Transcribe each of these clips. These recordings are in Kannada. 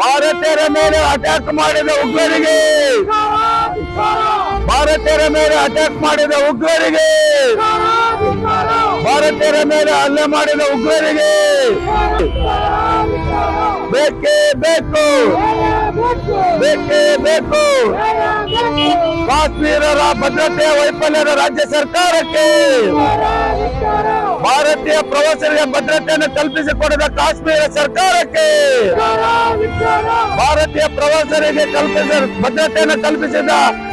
ಭಾರತೀಯರ ಮೇಲೆ ಅಟ್ಯಾಕ್ ಮಾಡಿದ ಉಗ್ರರಿಗೆ ಭಾರತೀಯರ ಮೇಲೆ ಅಟ್ಯಾಕ್ ಮಾಡಿದ ಉಗ್ರರಿಗೆ ಭಾರತೀಯರ ಮೇಲೆ ಹಲ್ಲೆ ಮಾಡಿದ ಉಗ್ರರಿಗೆ ಬೇಕೇ ಬೇಕು ಬೇಕೇ ಬೇಕು ಕಾಶ್ಮೀರರ ಭದ್ರತೆಯ ವೈಫಲ್ಯದ ರಾಜ್ಯ ಸರ್ಕಾರಕ್ಕೆ ಭಾರತೀಯ ಪ್ರವಾಸಿಗರಿಗೆ ಭದ್ರತೆಯನ್ನು ಕಲ್ಪಿಸಿಕೊಡದ ಕಾಶ್ಮೀರ ಸರ್ಕಾರಕ್ಕೆ. ಭಾರತೀಯ ಪ್ರವಾಸಿಗರಿಗೆ ಕಲ್ಪಿಸ, ಭದ್ರತೆಯನ್ನು ಕಲ್ಪಿಸಿದ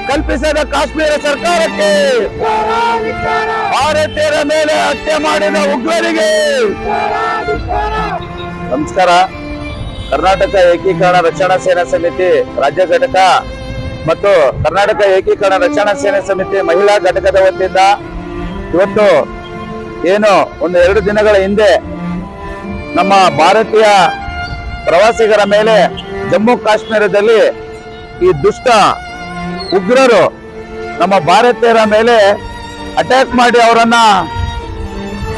ಕಲ್ಪಿಸಿದ ಕಾಶ್ಮೀರ ಸರ್ಕಾರಕ್ಕೆ. ಭಾರತೀಯರ ಮೇಲೆ ಹತ್ಯೆ ಮಾಡಿದ ಉಗ್ರರಿಗೆ. ನಮಸ್ಕಾರ. ಕರ್ನಾಟಕ ಏಕೀಕರಣ ರಕ್ಷಣಾ ಸೇನಾ ಸಮಿತಿ ರಾಜ್ಯ ಘಟಕ ಮತ್ತು ಕರ್ನಾಟಕ ಏಕೀಕರಣ ರಕ್ಷಣಾ ಸೇನಾ ಸಮಿತಿ ಮಹಿಳಾ ಘಟಕದ ವತಿಯಿಂದ ಇವತ್ತು ಏನು ಒಂದು ಎರಡು ದಿನಗಳ ಹಿಂದೆ ನಮ್ಮ ಭಾರತೀಯ ಪ್ರವಾಸಿಗರ ಮೇಲೆ ಜಮ್ಮು ಕಾಶ್ಮೀರದಲ್ಲಿ ಈ ದುಷ್ಟ ಉಗ್ರರು ನಮ್ಮ ಭಾರತೀಯರ ಮೇಲೆ ಅಟ್ಯಾಕ್ ಮಾಡಿ ಅವರನ್ನ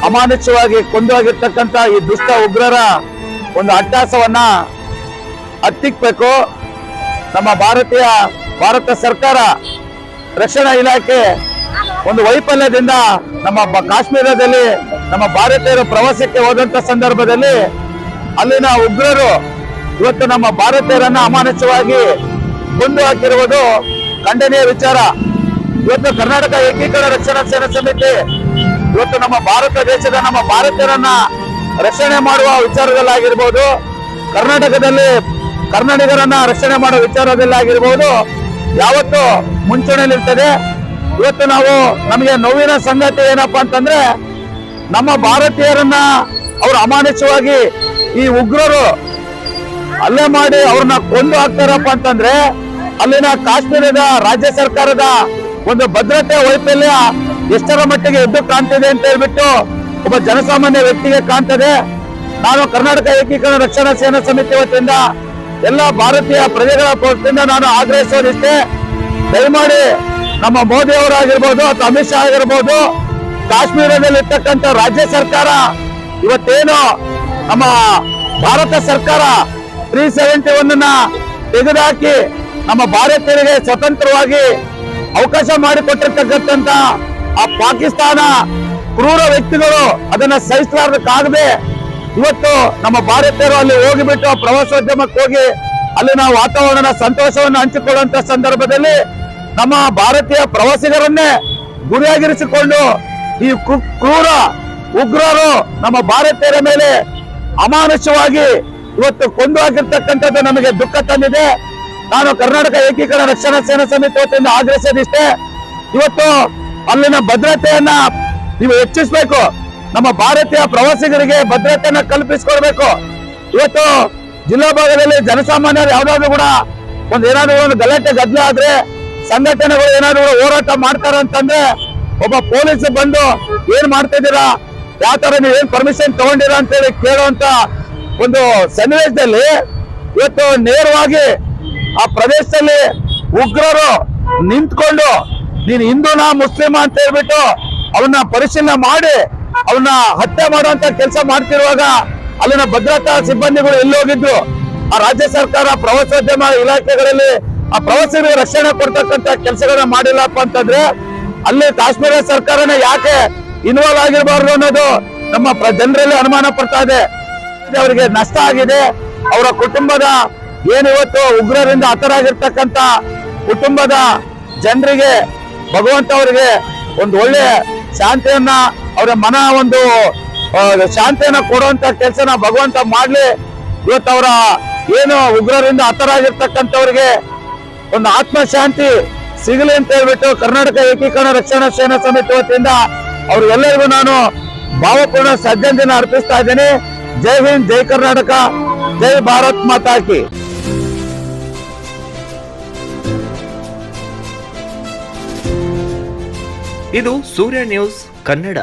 ಅಮಾನುಷವಾಗಿ ಕೊಂದು ಹೋಗಿರ್ತಕ್ಕಂಥ ಈ ದುಷ್ಟ ಉಗ್ರರ ಒಂದು ಅಟ್ಟಾಸವನ್ನ ಹತ್ತಿಕ್ಬೇಕು. ನಮ್ಮ ಭಾರತೀಯ, ಭಾರತ ಸರ್ಕಾರ ರಕ್ಷಣಾ ಇಲಾಖೆ ಒಂದು ವೈಫಲ್ಯದಿಂದ ನಮ್ಮ ಕಾಶ್ಮೀರದಲ್ಲಿ, ನಮ್ಮ ಭಾರತೀಯರು ಪ್ರವಾಸಕ್ಕೆ ಹೋದಂತ ಸಂದರ್ಭದಲ್ಲಿ ಅಲ್ಲಿನ ಉಗ್ರರು ಇವತ್ತು ನಮ್ಮ ಭಾರತೀಯರನ್ನ ಅಮಾನಸವಾಗಿ ಕೊಂದು ಹಾಕಿರುವುದು ಖಂಡನೀಯ ವಿಚಾರ. ಇವತ್ತು ಕರ್ನಾಟಕ ಏಕೀಕರಣ ರಕ್ಷಣಾ ಸೇನಾ ಸಮಿತಿ, ಇವತ್ತು ನಮ್ಮ ಭಾರತ ದೇಶದ ನಮ್ಮ ಭಾರತೀಯರನ್ನ ರಕ್ಷಣೆ ಮಾಡುವ ವಿಚಾರದಲ್ಲಾಗಿರ್ಬೋದು, ಕರ್ನಾಟಕದಲ್ಲಿ ಕನ್ನಡಿಗರನ್ನ ರಕ್ಷಣೆ ಮಾಡುವ ವಿಚಾರದಲ್ಲಾಗಿರ್ಬೋದು, ಯಾವತ್ತು ಮುಂಚೂಣಿಯಲ್ಲಿರ್ತದೆ. ಇವತ್ತು ನಾವು ನಮಗೆ ನೋವಿನ ಸಂಗತಿ ಏನಪ್ಪಾ ಅಂತಂದ್ರೆ ನಮ್ಮ ಭಾರತೀಯರನ್ನ ಅವ್ರು ಅಮಾನುಷವಾಗಿ ಈ ಉಗ್ರರು ಅಲ್ಲೇ ಮಾಡಿ ಅವ್ರನ್ನ ಕೊಂದು ಹಾಕ್ತಾರಪ್ಪ ಅಂತಂದ್ರೆ ಅಲ್ಲಿನ ಕಾಶ್ಮೀರದ ರಾಜ್ಯ ಸರ್ಕಾರದ ಒಂದು ಭದ್ರತೆ ವೈಫಲ್ಯ ಎಷ್ಟರ ಮಟ್ಟಿಗೆ ಎದ್ದು ಕಾಣ್ತಿದೆ ಅಂತ ಹೇಳ್ಬಿಟ್ಟು ಒಬ್ಬ ಜನಸಾಮಾನ್ಯ ವ್ಯಕ್ತಿಗೆ ಕಾಣ್ತದೆ. ನಾನು ಕರ್ನಾಟಕ ಏಕೀಕರಣ ರಕ್ಷಣಾ ಸೇನಾ ಸಮಿತಿ ವತಿಯಿಂದ ಎಲ್ಲ ಭಾರತೀಯ ಪ್ರಜೆಗಳ ನಾನು ಆಗ್ರಹಿಸೋದಿಷ್ಟೇ. ದಯಮಾಡಿ ನಮ್ಮ ಮೋದಿ ಅವರಾಗಿರ್ಬೋದು, ಅಥವಾ ಅಮಿತ್ ಶಾ ಆಗಿರ್ಬೋದು ಕಾಶ್ಮೀರದಲ್ಲಿ ಇರ್ತಕ್ಕಂಥ ರಾಜ್ಯ ಸರ್ಕಾರ ಇವತ್ತೇನು ನಮ್ಮ ಭಾರತ ಸರ್ಕಾರ ತ್ರೀ ಸೆವೆಂಟಿ ಒನ್ ಅನ್ನ ತೆಗೆದುಹಾಕಿ ನಮ್ಮ ಭಾರತೀಯರಿಗೆ ಸ್ವತಂತ್ರವಾಗಿ ಅವಕಾಶ ಮಾಡಿಕೊಟ್ಟಿರ್ತಕ್ಕಂಥ ಆ ಪಾಕಿಸ್ತಾನ ಕ್ರೂರ ವ್ಯಕ್ತಿಗಳು ಅದನ್ನ ಸಹಿಸಲಾರ್ದಕ್ಕಾಗದೆ ಇವತ್ತು ನಮ್ಮ ಭಾರತೀಯರು ಅಲ್ಲಿ ಹೋಗಿಬಿಟ್ಟು ಪ್ರವಾಸೋದ್ಯಮಕ್ಕೆ ಹೋಗಿ ಅಲ್ಲಿನ ವಾತಾವರಣ ಸಂತೋಷವನ್ನು ಹಂಚಿಕೊಳ್ಳುವಂತ ಸಂದರ್ಭದಲ್ಲಿ ನಮ್ಮ ಭಾರತೀಯ ಪ್ರವಾಸಿಗರನ್ನೇ ಗುರಿಯಾಗಿರಿಸಿಕೊಂಡು ಈ ಕ್ರೂ- ಕ್ರೂರ ಉಗ್ರರು ನಮ್ಮ ಭಾರತೀಯರ ಮೇಲೆ ಅಮಾನುಷವಾಗಿ ಇವತ್ತು ಕೊಂದು ಹಾಕಿರ್ತಕ್ಕಂಥದ್ದು ನಮಗೆ ದುಃಖ ತಂದಿದೆ. ನಾನು ಕರ್ನಾಟಕ ಏಕೀಕರಣ ರಕ್ಷಣಾ ಸೇನಾ ಸಮಿತಿ ವತಿಯಿಂದ ಆಗ್ರಹಿಸೋದಿಷ್ಟೇ, ಇವತ್ತು ಅಲ್ಲಿನ ಭದ್ರತೆಯನ್ನ ನೀವು ಹೆಚ್ಚಿಸಬೇಕು. ನಮ್ಮ ಭಾರತೀಯ ಪ್ರವಾಸಿಗರಿಗೆ ಭದ್ರತೆಯನ್ನ ಕಲ್ಪಿಸಿಕೊಡ್ಬೇಕು. ಇವತ್ತು ಜಿಲ್ಲಾ ಭಾಗದಲ್ಲಿ ಜನಸಾಮಾನ್ಯರು ಯಾವ್ದಾದ್ರು ಕೂಡ ಒಂದು ಏನಾದ್ರು ಒಂದು ಗಲಾಟೆ ಗದ್ದಲ ಆದ್ರೆ ಸಂಘಟನೆಗಳು ಏನಾದ್ರು ಹೋರಾಟ ಮಾಡ್ತಾರ ಅಂತಂದ್ರೆ ಒಬ್ಬ ಪೊಲೀಸ್ ಬಂದು ಏನ್ ಮಾಡ್ತಾ ಇದ್ದೀರಾ? ಯಾವ ತರ ನೀವು ಏನ್ ಪರ್ಮಿಷನ್ ತಗೊಂಡಿರಾ ಅಂತೇಳಿ ಕೇಳುವಂತ ಒಂದು ಸನ್ನಿವೇಶದಲ್ಲಿ ಇವತ್ತು ನೇರವಾಗಿ ಆ ಪ್ರದೇಶದಲ್ಲಿ ಉಗ್ರರು ನಿಂತ್ಕೊಂಡು ನೀನು ಹಿಂದೂನಾ ಮುಸ್ಲಿಮ ಅಂತ ಹೇಳ್ಬಿಟ್ಟು ಅವನ್ನ ಪರಿಶೀಲನೆ ಮಾಡಿ ಅವನ್ನ ಹತ್ಯೆ ಮಾಡುವಂತ ಕೆಲಸ ಮಾಡ್ತಿರುವಾಗ ಅಲ್ಲಿನ ಭದ್ರತಾ ಸಿಬ್ಬಂದಿಗಳು ಎಲ್ಲಿ ಹೋಗಿದ್ರು ಆ ರಾಜ್ಯ ಸರ್ಕಾರ ಪ್ರವಾಸೋದ್ಯಮ ಇಲಾಖೆಗಳಲ್ಲಿ ಆ ಪ್ರವಾಸಿಗರಿಗೆ ರಕ್ಷಣೆ ಕೊಡ್ತಕ್ಕಂತ ಕೆಲಸಗಳನ್ನ ಮಾಡಿಲ್ಲಪ್ಪ ಅಂತಂದ್ರೆ ಅಲ್ಲಿ ಕಾಶ್ಮೀರ ಸರ್ಕಾರನ ಯಾಕೆ ಇನ್ವಾಲ್ವ್ ಆಗಿರಬಾರ್ದು ಅನ್ನೋದು ನಮ್ಮ ಜನರಲ್ಲಿ ಅನುಮಾನ ಪಡ್ತಾ ಇದೆ. ಅವರಿಗೆ ನಷ್ಟ ಆಗಿದೆ. ಅವರ ಕುಟುಂಬದ ಏನು ಇವತ್ತು ಉಗ್ರರಿಂದ ಹತರಾಗಿರ್ತಕ್ಕಂತ ಕುಟುಂಬದ ಜನರಿಗೆ ಭಗವಂತ ಅವರಿಗೆ ಒಂದು ಒಳ್ಳೆ ಶಾಂತಿಯನ್ನ, ಅವರ ಮನ ಒಂದು ಶಾಂತಿಯನ್ನ ಕೊಡುವಂತ ಕೆಲಸನ ಭಗವಂತ ಮಾಡ್ಲಿ. ಇವತ್ತು ಅವರ ಏನು ಉಗ್ರರಿಂದ ಹತರಾಗಿರ್ತಕ್ಕಂಥವ್ರಿಗೆ ಒಂದು ಆತ್ಮಶಾಂತಿ ಸಿಗಲಿ ಅಂತ ಹೇಳ್ಬಿಟ್ಟು ಕರ್ನಾಟಕ ಏಕೀಕರಣ ರಕ್ಷಣಾ ಸೇನಾ ಸಮಿತಿ ವತಿಯಿಂದ ಅವ್ರಿಗೆಲ್ಲರಿಗೂ ನಾನು ಭಾವಪೂರ್ಣ ಶ್ರದ್ಧಾಂಜಲಿ ಅರ್ಪಿಸ್ತಾ ಇದ್ದೀನಿ. ಜೈ ಹಿಂದ್, ಜೈ ಕರ್ನಾಟಕ, ಜೈ ಭಾರತ್ ಮಾತಾಕಿ ಇದು ಸೂರ್ಯ ನ್ಯೂಸ್ ಕನ್ನಡ.